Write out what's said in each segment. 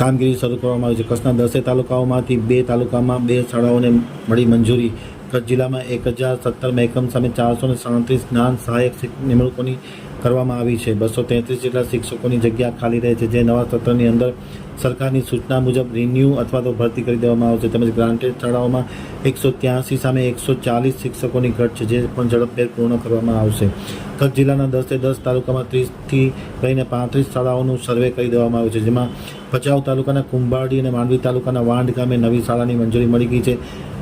કામગીરી શરૂ કરવામાં આવી છે. કચ્છના દસે તાલુકાઓમાંથી બે તાલુકામાં બે શાળાઓને મળી મંજૂરી. કચ્છ જિલ્લામાં એક હજાર સત્તર એકમ સામે ચારસો ને સાડત્રીસ જ્ઞાન સહાયક નિમણૂકોની કરવામાં આવી છે. બસો તેત્રીસ જેટલા શિક્ષકોની જગ્યા ખાલી રહે છે. જે નવા સત્રની અંદર સરકારની સૂચના મુજબ રિન્યૂ અથવા તો ભરતી કરી દેવામાં આવશે. તેમજ ગ્રાન્ટેડ શાળાઓમાં એકસો ત્યાંસી સામે એકસો ચાલીસ શિક્ષકોની ઘટ છે, જે પણ ઝડપભેર પૂર્ણ કરવામાં આવશે. કચ્છ જિલ્લાના દસે દસ તાલુકામાં ત્રીસથી લઈને પાંત્રીસ શાળાઓનું સર્વે કરી દેવામાં આવ્યું છે, જેમાં ભચાઉ તાલુકાના કુંભારડી અને માંડવી તાલુકાના વાંઢ ગામે નવી શાળાની મંજૂરી મળી ગઈ છે,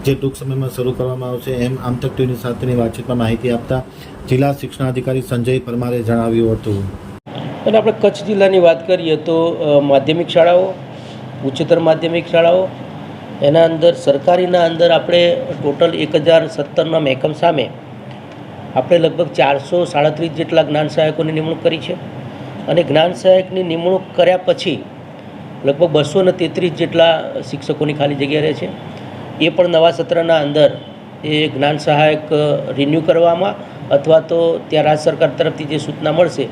જે ટૂંક સમયમાં શરૂ કરવામાં આવશે. એમ આમતક ટીવીની સાથેની વાતચીતમાં માહિતી આપતા જિલ્લા શિક્ષણાધિકારી સંજય પરમારે જણાવ્યું હતું? અને આપણે કચ્છ જિલ્લાની વાત કરીએ તો માધ્યમિક શાળાઓ, ઉચ્ચતર માધ્યમિક શાળાઓ, એના અંદર સરકારીના અંદર આપણે ટોટલ એક હજાર સત્તરના મહેકમ સામે આપણે લગભગ ચારસો સાડત્રીસ જેટલા જ્ઞાન સહાયકોની નિમણૂક કરી છે. અને જ્ઞાન સહાયકની નિમણૂક કર્યા પછી લગભગ બસો ને તેત્રીસ જેટલા શિક્ષકોની ખાલી જગ્યા રહે છે. એ પણ નવા સત્રના અંદર એ જ્ઞાન સહાયક રિન્યૂ કરવામાં અથવા તો ત્યાં રાજ્ય સરકાર તરફથી જે સૂચના મળશે,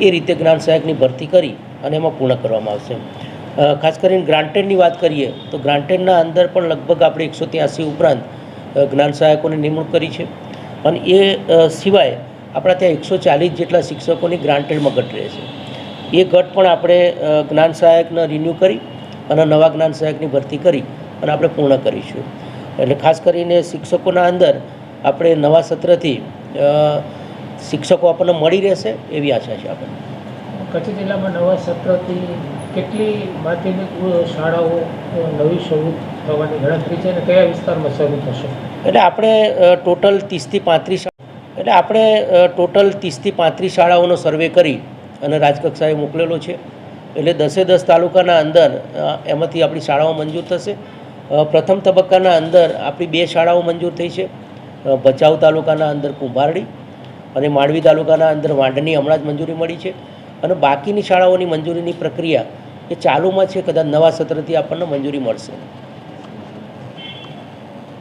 એ રીતે જ્ઞાન સહાયકની ભરતી કરી અને એમાં પૂર્ણ કરવામાં આવશે. ખાસ કરીને ગ્રાન્ટેડની વાત કરીએ, તો ગ્રાન્ટેડના અંદર પણ લગભગ આપણે એકસો ત્યાંસી ઉપરાંત જ્ઞાન સહાયકોની નિમણૂક કરી છે. અને એ સિવાય આપણા ત્યાં એકસો ચાલીસ જેટલા શિક્ષકોની ગ્રાન્ટેડમાં ઘટ રહે છે. એ ઘટ પણ આપણે જ્ઞાન સહાયકને રિન્યૂ કરી અને નવા જ્ઞાન સહાયકની ભરતી કરી અને આપણે પૂર્ણ કરીશું. એટલે ખાસ કરીને શિક્ષકોના અંદર આપણે નવા સત્રથી શિક્ષકો આપણને મળી રહેશે એવી આશા છે આપણને. કચ્છ જિલ્લામાં નવા સત્રથી કેટલી માધ્યમિક શાળાઓ નવી શરૂ થવાની ગણતરી છે અને કયા વિસ્તારમાં શરૂ થશે? એટલે આપણે ટોટલ ત્રીસથી પાંત્રીસ એટલે આપણે ટોટલ ત્રીસથી પાંત્રીસ શાળાઓનો સર્વે કરી અને રાજકક્ષાએ મોકલેલો છે. એટલે દસે દસ તાલુકાના અંદર એમાંથી આપણી શાળાઓ મંજૂર થશે. પ્રથમ તબક્કાના અંદર આપણી બે શાળાઓ મંજૂર થઈ છે. ભચાઉ તાલુકાના અંદર કુંભારડી અને માંડવી તાલુકાના અંદર વાંઢની હમણાં જ મંજૂરી મળી છે અને બાકીની શાળાઓની મંજૂરીની પ્રક્રિયા એ ચાલુમાં છે, કદાચ નવા સત્રથી આપણને મંજૂરી મળશે.